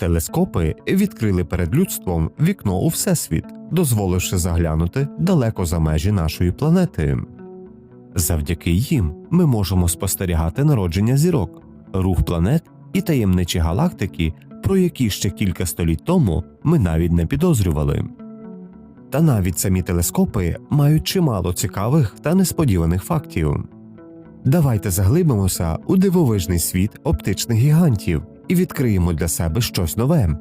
Телескопи відкрили перед людством вікно у всесвіт, дозволивши заглянути далеко за межі нашої планети. Завдяки їм ми можемо спостерігати народження зірок, рух планет і таємничі галактики, про які ще кілька століть тому ми навіть не підозрювали. Та навіть самі телескопи мають чимало цікавих та несподіваних фактів. Давайте заглибимося у дивовижний світ оптичних гігантів і відкриємо для себе щось нове.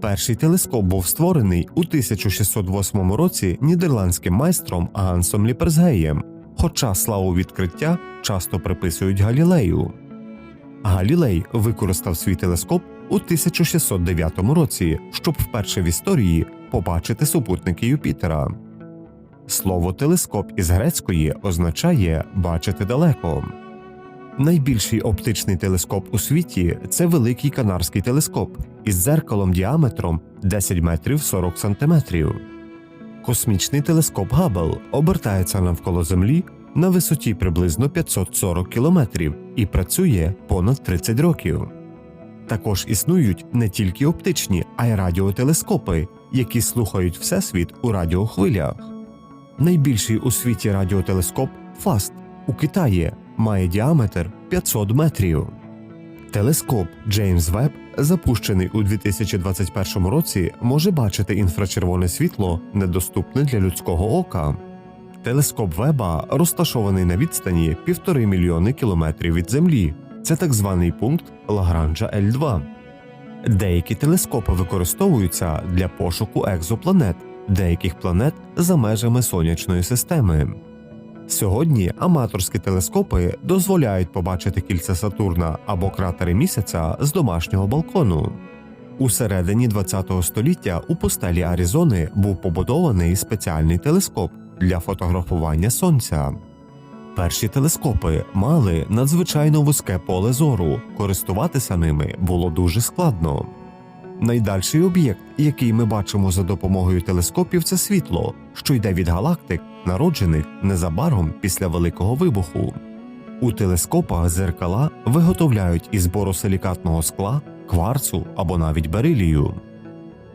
Перший телескоп був створений у 1608 році нідерландським майстром Гансом Ліперсгеєм, хоча славу відкриття часто приписують Галілею. Галілей використав свій телескоп у 1609 році, щоб вперше в історії побачити супутники Юпітера. Слово телескоп із грецької означає бачити далеко. Найбільший оптичний телескоп у світі це великий канарський телескоп із дзеркалом діаметром 10 метрів 40 сантиметрів. Космічний телескоп Габбл обертається навколо Землі на висоті приблизно 540 кілометрів і працює понад 30 років. Також існують не тільки оптичні, а й радіотелескопи, які слухають Всесвіт у радіохвилях. Найбільший у світі радіотелескоп FAST у Китаї має діаметр 500 метрів. Телескоп Джеймс Веб, запущений у 2021 році, може бачити інфрачервоне світло, недоступне для людського ока. Телескоп Веба розташований на відстані півтори мільйони кілометрів від Землі. Це так званий пункт Лагранжа L2. Деякі телескопи використовуються для пошуку екзопланет, деяких планет за межами сонячної системи. Сьогодні аматорські телескопи дозволяють побачити кільця Сатурна або кратери місяця з домашнього балкону. У середині ХХ століття у пустелі Аризони був побудований спеціальний телескоп для фотографування сонця. Перші телескопи мали надзвичайно вузьке поле зору, користуватися ними було дуже складно. Найдальший об'єкт, який ми бачимо за допомогою телескопів, це світло, що йде від галактик, народжених незабаром після Великого вибуху. У телескопах зеркала виготовляють із боросилікатного скла, кварцу або навіть берилію.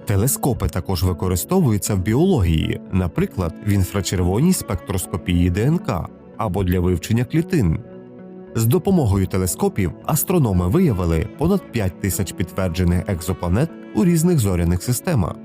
Телескопи також використовуються в біології, наприклад, в інфрачервоній спектроскопії ДНК або для вивчення клітин. З допомогою телескопів астрономи виявили понад 5 тисяч підтверджених екзопланет у різних зоряних системах.